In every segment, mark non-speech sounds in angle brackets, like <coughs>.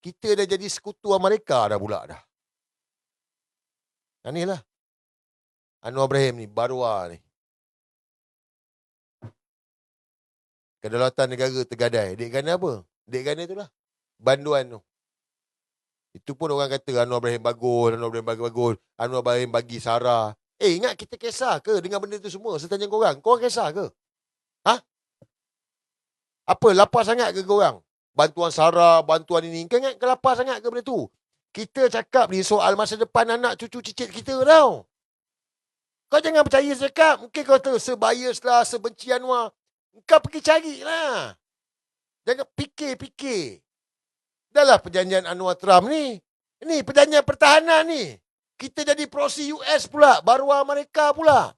kita dah jadi sekutu Amerika dah pula dah. Yang ni lah. Anwar Ibrahim ni, Barwa ni. Kedaulatan negara tergadai. Dek gana apa? Dek gana tu lah. Banduan tu. Itu pun orang kata Anwar Ibrahim bagus, Anwar Ibrahim bagus, bagus. Anwar Ibrahim bagi Sarah. Eh, ingat kita kisah ke dengan benda tu semua? Saya tanya korang. Korang kisah ke? Ha? Apa? Lapar sangat ke korang? Bantuan Sarah, bantuan ini. Kau ingat kelapar sangat ke benda tu? Kita cakap ni soal masa depan anak cucu cicit kita tau. Kau jangan percaya cakap. Mungkin kau tu sebias lah, sebenci Anwar. Kau pergi cari lah. Jangan fikir-fikir. Dahlah perjanjian Anwar Trump ni. Ini perjanjian pertahanan ni. Kita jadi prosi US pula. Baru Amerika pula.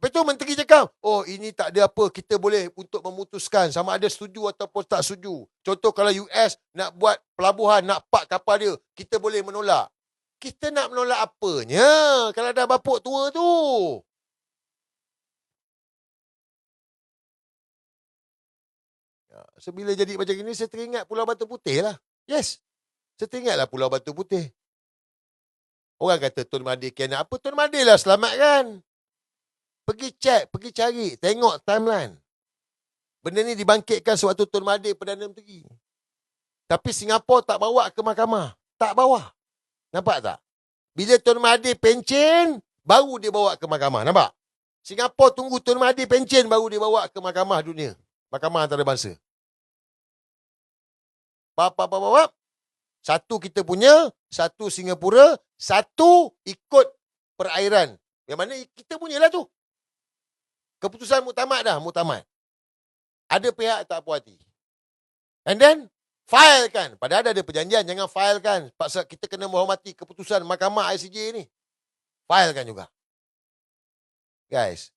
Betul menteri cakap, oh ini tak ada apa, kita boleh untuk memutuskan sama ada setuju ataupun tak setuju. Contoh kalau US nak buat pelabuhan, nak pak kapal dia, kita boleh menolak. Kita nak menolak apanya kalau dah bapuk tua tu? Ya, sebila jadi macam ini, saya teringat Pulau Batu Putih lah. Yes. Saya teringatlah Pulau Batu Putih. Orang kata Tun Mahathir kena apa? Tun Mahathir lah selamatkan. Pergi cek, pergi cari, tengok timeline. Benda ni dibangkitkan sewaktu Tun Mahathir Perdana Menteri. Tapi Singapura tak bawa ke mahkamah. Tak bawa. Nampak tak? Bila Tun Mahathir pencen, baru dia bawa ke mahkamah. Nampak? Singapura tunggu Tun Mahathir pencen, baru dia bawa ke mahkamah dunia. Mahkamah antarabangsa. Bap, bap, bap, bap. Satu kita punya, satu Singapura, satu ikut perairan. Yang mana kita punya lah tu. Keputusan muktamad dah, muktamad. Ada pihak tak puas hati. And then, filekan. Padahal ada perjanjian, jangan filekan. Pasal kita kena menghormati keputusan mahkamah ICJ ni. Filekan juga. Guys,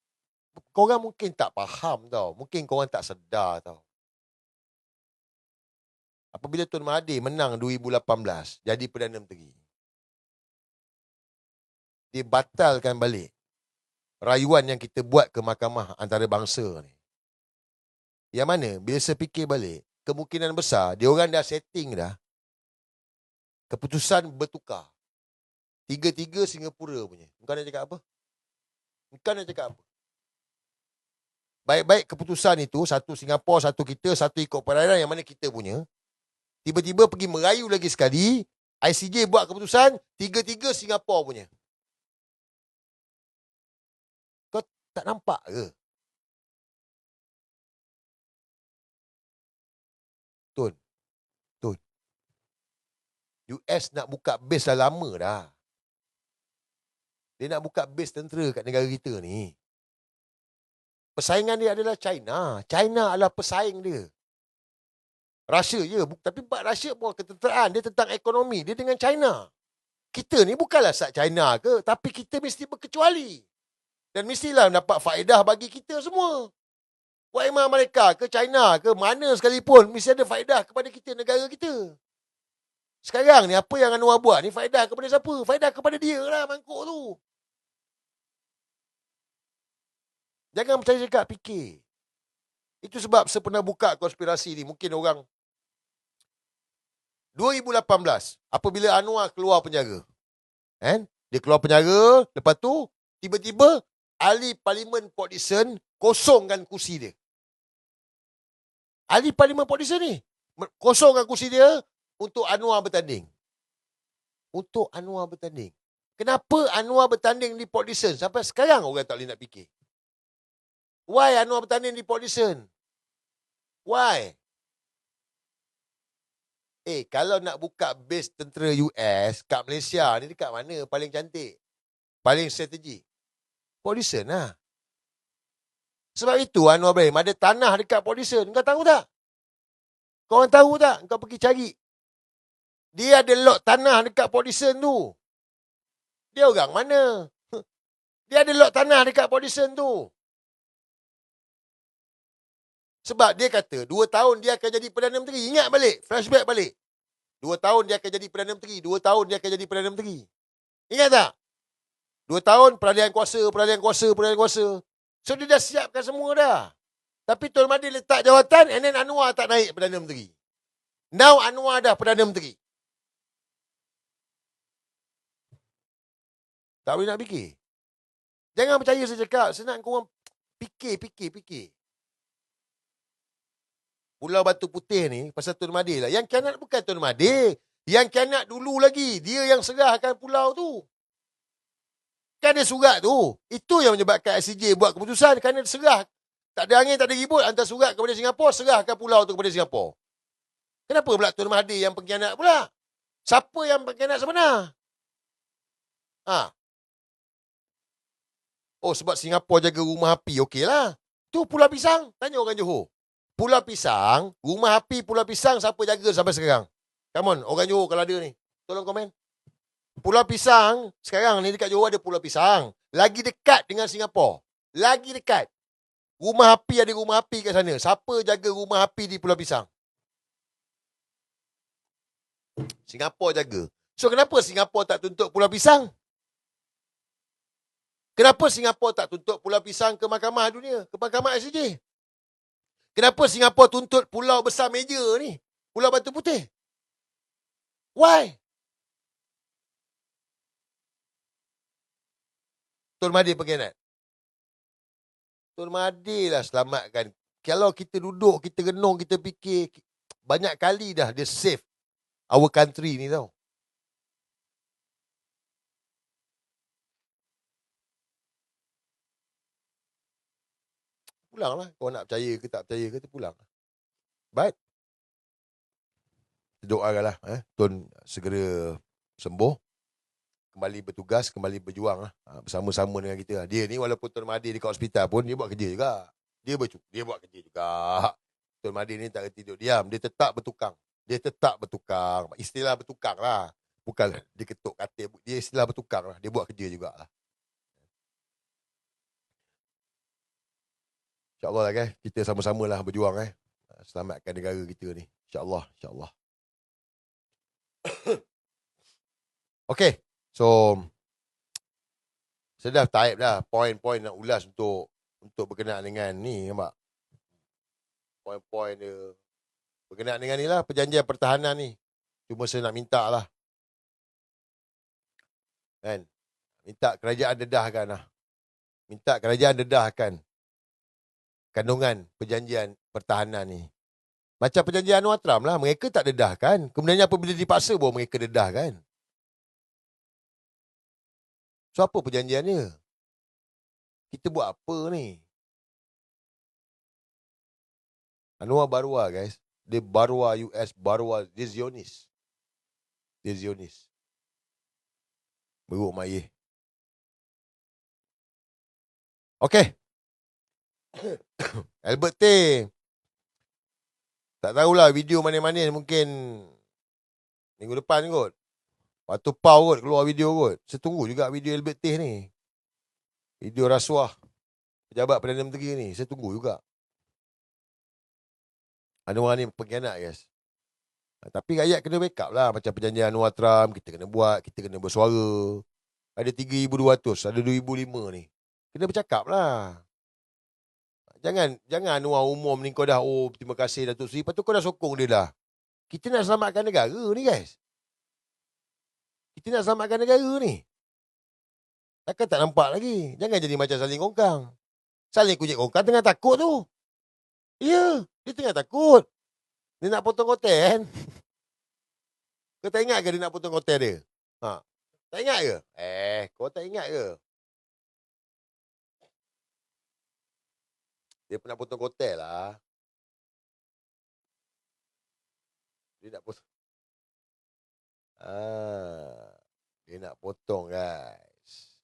korang mungkin tak faham tau. Mungkin korang tak sedar tau. Apabila Tun Mahathir menang 2018 jadi Perdana Menteri. Dia batalkan balik rayuan yang kita buat ke mahkamah antarabangsa ni. Yang mana bila saya fikir balik, kemungkinan besar dia orang dah setting dah. Keputusan bertukar. Tiga-tiga Singapura punya. Bukan nak cakap apa? Bukan nak cakap apa? Baik-baik keputusan itu, satu Singapura, satu kita, satu ikut perairan yang mana kita punya. Tiba-tiba pergi merayu lagi sekali, ICJ buat keputusan, tiga-tiga Singapura punya. Tak nampak ke? Tun. Tun. US nak buka base dah lama dah. Dia nak buka base tentera kat negara kita ni. Persaingan dia adalah China. China adalah pesaing dia. Russia je. Tapi Russia pun ketenteraan. Dia tentang ekonomi. Dia dengan China. Kita ni bukanlah sat China ke. Tapi kita mesti berkecuali. Dan mestilah dapat faedah bagi kita semua. Buat emang mereka ke China ke mana sekalipun. Mesti ada faedah kepada kita, negara kita. Sekarang ni apa yang Anwar buat ni faedah kepada siapa? Faedah kepada dia lah mangkuk tu. Jangan percaya cakap, fikir. Itu sebab saya pernah buka konspirasi ni. Mungkin orang 2018 apabila Anwar keluar penjara. Kan? Dia keluar penjara, lepas tu tiba-tiba ahli parlimen Port Dickson kosongkan kursi dia. Ahli parlimen Port Dickson ni kosongkan kursi dia untuk Anwar bertanding. Untuk Anwar bertanding. Kenapa Anwar bertanding di Port Dickson? Sampai sekarang orang tak boleh nak fikir. Why Anwar bertanding di Port Dickson? Why? Eh, kalau nak buka base tentera US kat Malaysia ni dekat mana paling cantik? Paling strategi? Dickson lah. Sebab itu Anwar Ibrahim ada tanah dekat Dickson. Kau tahu tak? Kau orang tahu tak? Kau pergi cari. Dia ada lot tanah dekat Dickson tu. Dia orang mana? <laughs> Dia ada lot tanah dekat Dickson tu. Sebab dia kata, dua tahun dia akan jadi Perdana Menteri. Ingat balik, flashback balik. Dua tahun dia akan jadi Perdana Menteri. Dua tahun dia akan jadi Perdana Menteri. Ingat tak? Dua tahun, peralihan kuasa, peralihan kuasa, peralihan kuasa. So, dia dah siapkan semua dah. Tapi Tuan Mahathir letak jawatan, and then Anwar tak naik Perdana Menteri. Now Anwar dah Perdana Menteri. Tak boleh nak fikir. Jangan percaya saya cakap. Senang korang fikir, fikir, fikir. Pulau Batu Putih ni pasal Tun Mahathir lah. Yang kianat bukan Tun Mahathir. Yang kianat dulu lagi. Dia yang serahkan pulau tu. Kan ada surat tu. Itu yang menyebabkan ICJ buat keputusan. Kerana serah. Tak ada angin, tak ada ribut. Hantar surat kepada Singapura. Serahkan pulau tu kepada Singapura. Kenapa pula Tun Mahathir yang pengkhianat pula? Siapa yang pengkhianat sebenar? Ha. Oh sebab Singapura jaga rumah api. Okeylah. Tu Pulau Pisang. Tanya orang Johor. Pulau Pisang, rumah api Pulau Pisang siapa jaga sampai sekarang? Come on, orang Johor kalau ada ni. Tolong komen. Pulau Pisang, sekarang ni dekat Johor ada Pulau Pisang. Lagi dekat dengan Singapura. Lagi dekat. Rumah api ada rumah api kat sana. Siapa jaga rumah api di Pulau Pisang? Singapura jaga. So kenapa Singapura tak tuntut Pulau Pisang? Kenapa Singapura tak tuntut Pulau Pisang ke Mahkamah Dunia? Ke Mahkamah ICJ? Kenapa Singapura tuntut Pulau Besar Meja ni? Pulau Batu Putih? Why? Tun Mahathir pengkhianat. Tun Mahathir lah selamatkan. Kalau kita duduk, kita renung, kita fikir, banyak kali dah dia save our country ni tau. Pulanglah. Kau nak percaya ke tak percaya ke, tu pulang. But, doakanlah. Eh? Tuan segera sembuh. Kembali bertugas, kembali berjuang lah. Bersama-sama dengan kita. Lah. Dia ni walaupun Tuan Mahdi dekat hospital pun, dia buat kerja juga. Dia, bercu dia buat kerja juga. Tuan Mahdi ni tak kerti duduk diam. Dia tetap bertukang. Dia tetap bertukang. Istilah bertukang lah. Bukan dia ketuk katil. Dia istilah bertukang lah. Dia buat kerja juga lah. InsyaAllah lah kan. Kita sama-sama lah berjuang eh. Selamatkan negara kita ni. InsyaAllah. InsyaAllah. <coughs> okay. So. <tsk> Saya dah type dah. Poin-poin nak ulas untuk. Untuk berkenaan dengan ni. Nampak? Poin-poin dia. Berkenaan dengan ni lah. Perjanjian pertahanan ni. Cuma saya nak minta lah. Kan? Minta kerajaan dedahkan lah. Minta kerajaan dedahkan kandungan perjanjian pertahanan ni. Macam perjanjian Anwar Trump lah. Mereka tak dedah kan. Kemudian apabila dipaksa bahawa mereka dedah kan. So apa perjanjiannya? Kita buat apa ni? Anwar Barua guys. Dia Barua US. Barua. Dia Zionis. Dia Zionis. Beruk mayih. Okay. <coughs> Albert T. Tak tahulah video mana-mana mungkin minggu depan kot. Waktu pau kot keluar video kot. Saya tunggu juga video Albert T ni. Video rasuah pejabat Perdana Menteri ni. Saya tunggu juga. Orang ni pengkhianat guys. Tapi rakyat kena backup lah. Macam perjanjian Anwar Trump. Kita kena buat. Kita kena bersuara. Ada 3,200. Ada 2,005 ni. Kena bercakap lah. Jangan jangan Anwar umum ni kau dah oh terima kasih Datuk Seri. Lepas tu kau dah sokong dia dah. Kita nak selamatkan negara ni guys. Kita nak selamatkan negara ni. Takkan tak nampak lagi. Jangan jadi macam saling kongkang. Saling kujik kongkang tengah takut tu. Ya, dia tengah takut. Dia nak potong hotel kan. <laughs> Kau tak ingat ke dia nak potong hotel dia? Ha. Tak ingat ke? Eh, kau tak ingat ke? Dia pernah potong hotel lah. Dia nak potong. Ah, dia nak potong guys.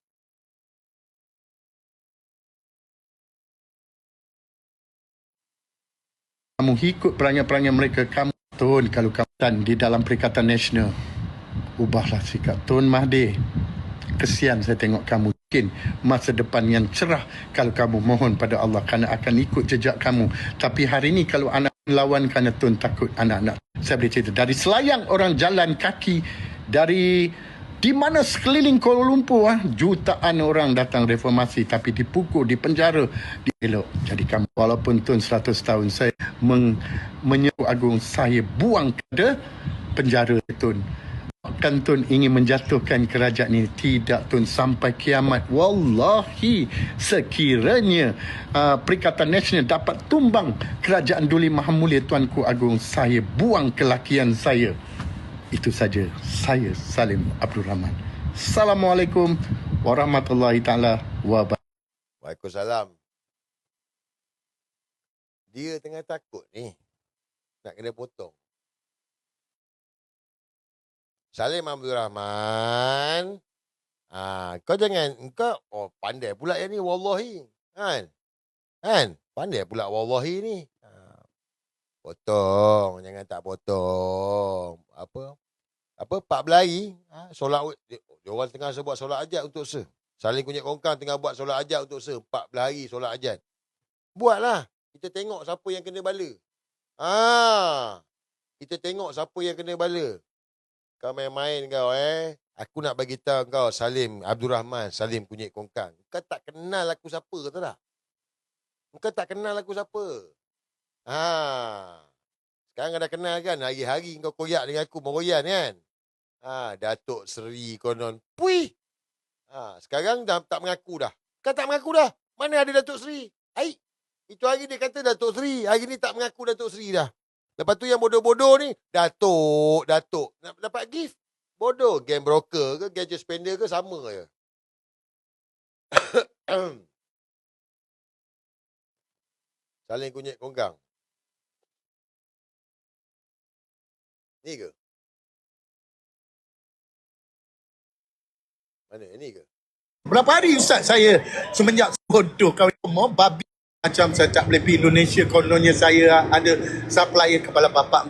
Kamu ikut perangai-perangai mereka kamu Tun kalau kamu di dalam Perikatan Nasional ubahlah sikap Tun Mahdi kesian saya tengok kamu mungkin masa depan yang cerah kalau kamu mohon pada Allah kerana akan ikut jejak kamu. Tapi hari ini kalau anak lawan kerana tuan takut anak-anak. Saya boleh cerita dari selayang orang jalan kaki dari Di mana sekeliling Kuala Lumpur ah, jutaan orang datang reformasi tapi dipukul, dipenjara, dielok. Jadi kamu walaupun Tun 100 tahun saya meng, menyeru agung saya buang ke penjara Tun. Kan Tun ingin menjatuhkan kerajaan ini tidak Tun sampai kiamat. Wallahi sekiranya uh, Perikatan Nasional dapat tumbang kerajaan Duli Maha Mulia Tuanku Agung saya buang kelakian saya. Itu saja. Saya Salim Abdul Rahman. Assalamualaikum warahmatullahi taala wabarakatuh. Waalaikumsalam. Dia tengah takut ni. Nak kena potong. Salim Abdul Rahman. Ah, kau jangan kau oh pandai pula yang ni wallahi. Kan? Kan? Pandai pula wallahi ni. Ah, potong, jangan tak potong. Apa? Apa Pak Belari, ha, solat dia, dia orang tengah buat solat ajat untuk se. Saling kunyit kongkang tengah buat solat ajat untuk se. Empat belah hari solat ajat. Buatlah. Kita tengok siapa yang kena bala. Ah, Kita tengok siapa yang kena bala. Kau main-main kau eh. Aku nak bagi tahu kau Salim Abdul Rahman, Salim kunyit kongkang. Kau tak kenal aku siapa kata tak? Kau tak kenal aku siapa. Ha. Sekarang dah kenal kan hari-hari kau koyak dengan aku meroyan kan? Ha, Datuk Seri konon. Pui. Ha, sekarang dah tak mengaku dah. Kau tak mengaku dah. Mana ada Datuk Seri? Hai. Itu hari dia kata Datuk Seri. Hari ni tak mengaku Datuk Seri dah. Lepas tu yang bodoh-bodoh ni, Datuk, Datuk. Nak dapat gift. Bodoh. Game broker ke, gadget spender ke, sama je. <coughs> Saling kunyit kongkang. Ni ke? Mana? Ni ke? Berapa hari Ustaz saya semenjak bodoh umur babi macam saya tak boleh pergi Indonesia kononnya saya ada supplier kepala bapak